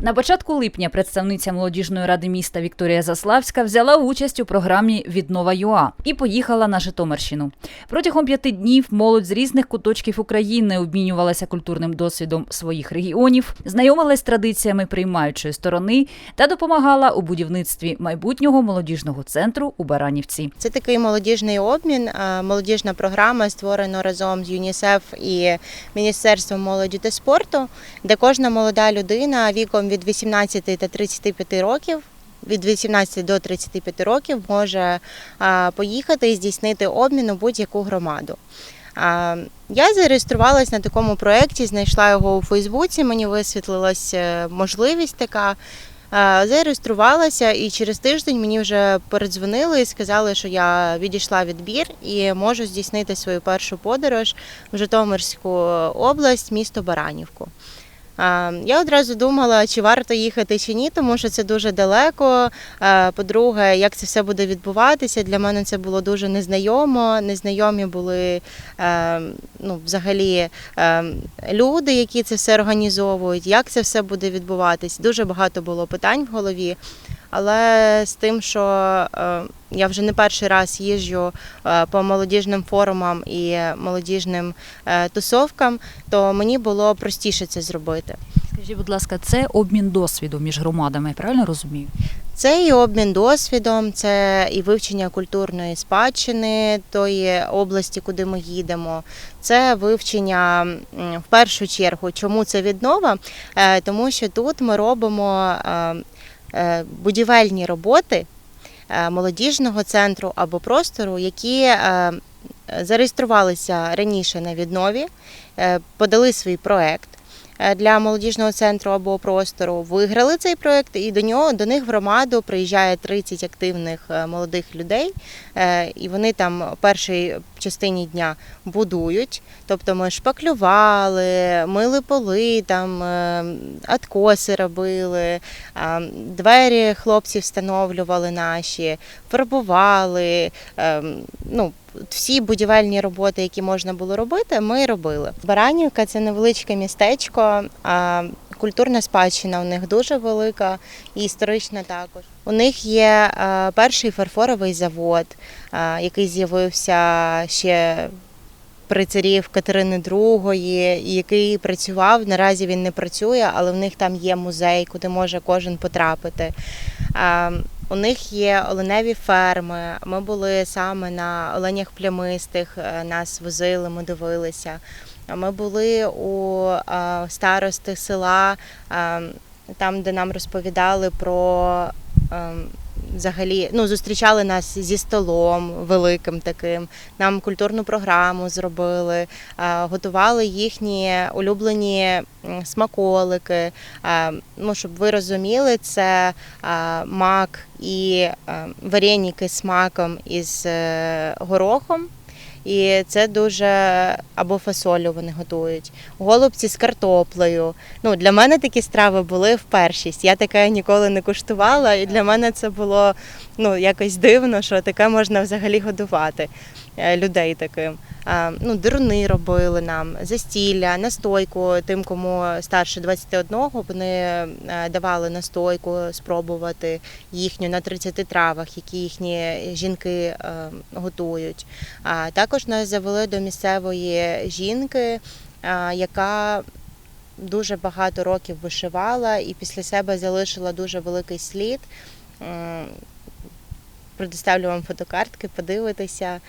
На початку липня представниця молодіжної ради міста Вікторія Заславська взяла участь у програмі Віднова ЮА і поїхала на Житомирщину. Протягом п'яти днів молодь з різних куточків України обмінювалася культурним досвідом своїх регіонів, знайомилась з традиціями приймаючої сторони та допомагала у будівництві майбутнього молодіжного центру у Баранівці. Це такий молодіжний обмін, молодіжна програма, створена разом з ЮНІСЕФ і Міністерством молоді та спорту, де кожна молода людина віком від 18 та 35 років. Від 18 до 35 років може е, поїхати і здійснити обмін у будь-яку громаду. Е, Я зареєструвалась на такому проєкті, знайшла його у Фейсбуці. Мені висвітлилась е, можливість така. Е, Зареєструвалася і через тиждень мені вже передзвонили і сказали, що я відійшла відбір і можу здійснити свою першу подорож в Житомирську область, місто Баранівку. Я одразу думала, чи варто їхати чи ні, тому що це дуже далеко. По-друге, як це все буде відбуватися, для мене це було дуже незнайомо. Незнайомі були е, ну, взагалі е, люди, які це все організовують, як це все буде відбуватись. Дуже багато було питань в голові. Але з тим, що е, я вже не перший раз їжджу е, по молодіжним форумам і молодіжним е, тусовкам, то мені було простіше це зробити. Скажіть, будь ласка, це обмін досвіду між громадами, я правильно розумію? Це і обмін досвідом, це і вивчення культурної спадщини тої області, куди ми їдемо. Це вивчення в першу чергу, чому це віднова, тому що тут ми робимо будівельні роботи е, молодіжного центру або простору, які е, зареєструвалися раніше на віднові, е, подали свій проект. е, Для молодіжного центру або простору виграли цей проект, і до нього до них в громаду приїжджає 30 активних е, молодих людей, е, і вони там в першій частині дня будують. Тобто ми шпаклювали, мили поли, там е, откоси робили, двері хлопці встановлювали наші, фарбували. е, Ну, всі будівельні роботи, які можна було робити, ми робили. Баранівка це невеличке містечко. Культурна спадщина у них дуже велика і історична також. У них є е, перший фарфоровий завод, е, який з'явився ще при царів Катерини II, який працював. Наразі він не працює, але в них там є музей, куди може кожен потрапити. У них є оленеві ферми. Ми були саме на оленях плямистих, е, нас возили, ми дивилися. Ми були у е, старости села, е, там, де нам розповідали про е, взагалі, ну, зустрічали нас зі столом великим таким. Нам культурну програму зробили, е, готували їхні улюблені смаколики. Е, Ну, щоб ви розуміли, це е, мак і вареніки з маком із горохом. І це дуже або фасолю вони готують. Голубці з картоплею. Ну, для мене такі страви були в першість. Я таке ніколи не куштувала, і для мене це було ну, якось дивно, що таке можна взагалі годувати е, людей таким. А, Ну, дируни робили нам, застілля, настойку тим, кому старше 21, вони е, давали настойку спробувати їхню на 30 травах, які їхні жінки е, готують. А також нас завели до місцевої жінки, яка дуже багато років вишивала і після себе залишила дуже великий слід. Предоставлю вам фотокартки, подивитися.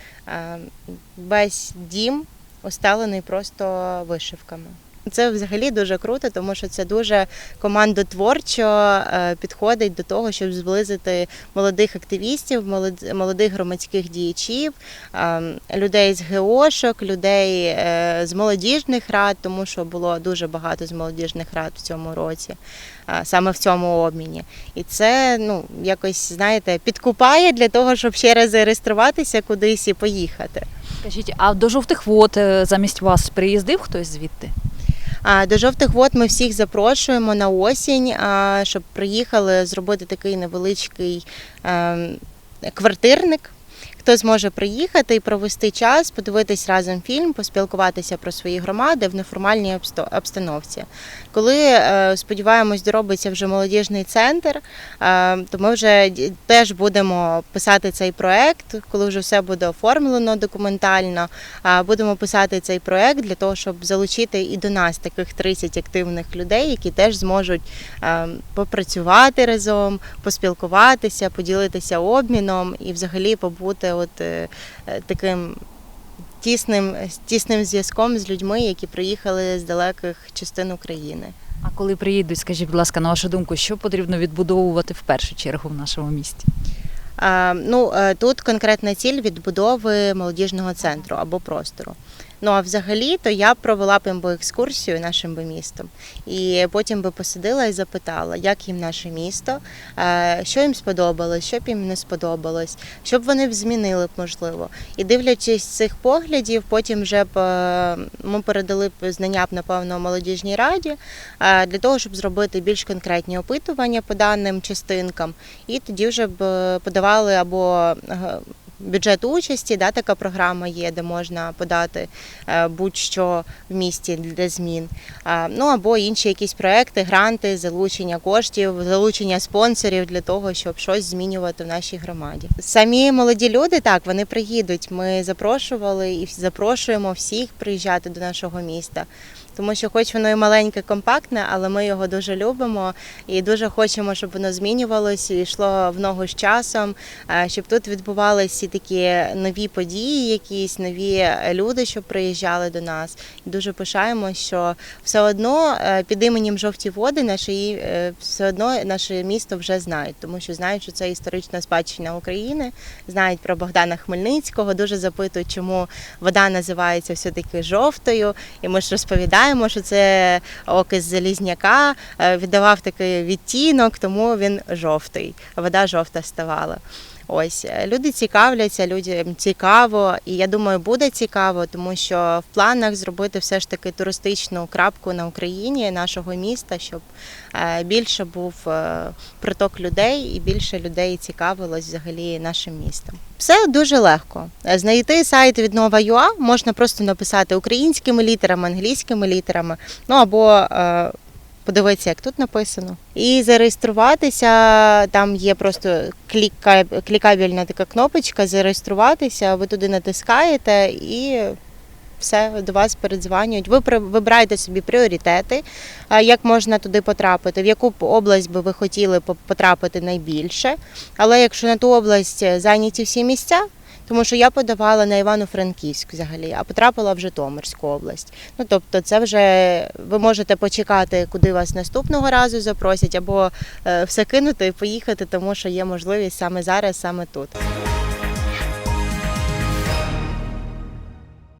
Весь дім усталений просто вишивками. Це взагалі дуже круто, тому що це дуже командотворчо е, підходить до того, щоб зблизити молодих активістів, молодих громадських діячів, е, людей з ГОшок, людей е, з молодіжних рад, тому що було дуже багато з молодіжних рад в цьому році, саме в цьому обміні. І це ну якось знаєте підкупає для того, щоб ще раз зареєструватися кудись і поїхати. Скажіть, а до жовтих вод замість вас приїздив хтось звідти? До жовтих вод ми всіх запрошуємо на осінь, щоб приїхали зробити такий невеличкий ем, квартирник. Хто зможе приїхати і провести час, подивитись разом фільм, поспілкуватися про свої громади в неформальній обстановці. Коли е, сподіваємось, доробиться вже молодіжний центр, е, то ми вже теж будемо писати цей проект, коли вже все буде оформлено документально. Будемо писати цей проект для того, щоб залучити і до нас таких 30 активних людей, які теж зможуть е, попрацювати разом, поспілкуватися, поділитися обміном і взагалі побути от е, е, таким. Тісним, тісним зв'язком з людьми, які приїхали з далеких частин України. А коли приїдуть, скажіть, будь ласка, на вашу думку, що потрібно відбудовувати в першу чергу в нашому місті? Ну, е, тут конкретна ціль відбудови молодіжного центру або простору. Ну а взагалі, то я провела б їм екскурсію нашим би містом, і потім би посидила і запитала, як їм наше місто, е, що їм сподобалось, що б їм не сподобалось, що б вони б змінили б можливо. І дивлячись цих поглядів, потім вже б е, ми передали б знання б напевно молодіжній раді е, для того, щоб зробити більш конкретні опитування по даним частинкам, і тоді вже б подавали або бюджет участі, да, така програма є, де можна подати е, будь-що в місті для змін. Ну або інші якісь проекти, гранти, залучення коштів, залучення спонсорів для того, щоб щось змінювати в нашій громаді. Самі молоді люди так вони приїдуть. Ми запрошували і запрошуємо всіх приїжджати до нашого міста. Тому що, хоч воно і маленьке, компактне, але ми його дуже любимо і дуже хочемо, щоб воно змінювалося і йшло в ногу з часом, е, щоб тут відбувалися такі нові події, якісь нові люди, щоб приїжджали до нас. І дуже пишаємо, що все одно е, під іменем жовті води наше і- е, все одно наше місто вже знають, тому що знають, що це історична спадщина України, знають про Богдана Хмельницького, дуже запитують, чому вода називається все-таки жовтою. І ми ж розповідаємо, що це окис залізняка е, віддавав такий відтінок, тому він жовтий. Вода жовта ставала. Ось е, люди цікавляться, людям цікаво, і я думаю, буде цікаво, тому що в планах зробити все ж таки туристичну крапку на Україні нашого міста, щоб е, більше був е, приток людей і більше людей цікавилось взагалі нашим містом. Все дуже легко. Знайти сайт від Nova.ua можна просто написати українськими літерами, англійськими літерами, ну або подивитися, як тут написано. І зареєструватися. Там є просто кліка, клікабельна така кнопочка, зареєструватися, ви туди натискаєте і. Все до вас передзвонюють. Ви вибираєте собі пріоритети, як можна туди потрапити, в яку область би ви хотіли по- потрапити найбільше. Але якщо на ту область зайняті всі місця, тому що я подавала на Івано-Франківськ взагалі, а потрапила в Житомирську область. Ну тобто, це вже ви можете почекати, куди вас наступного разу запросять, або е, все кинути і поїхати, тому що є можливість саме зараз, саме тут.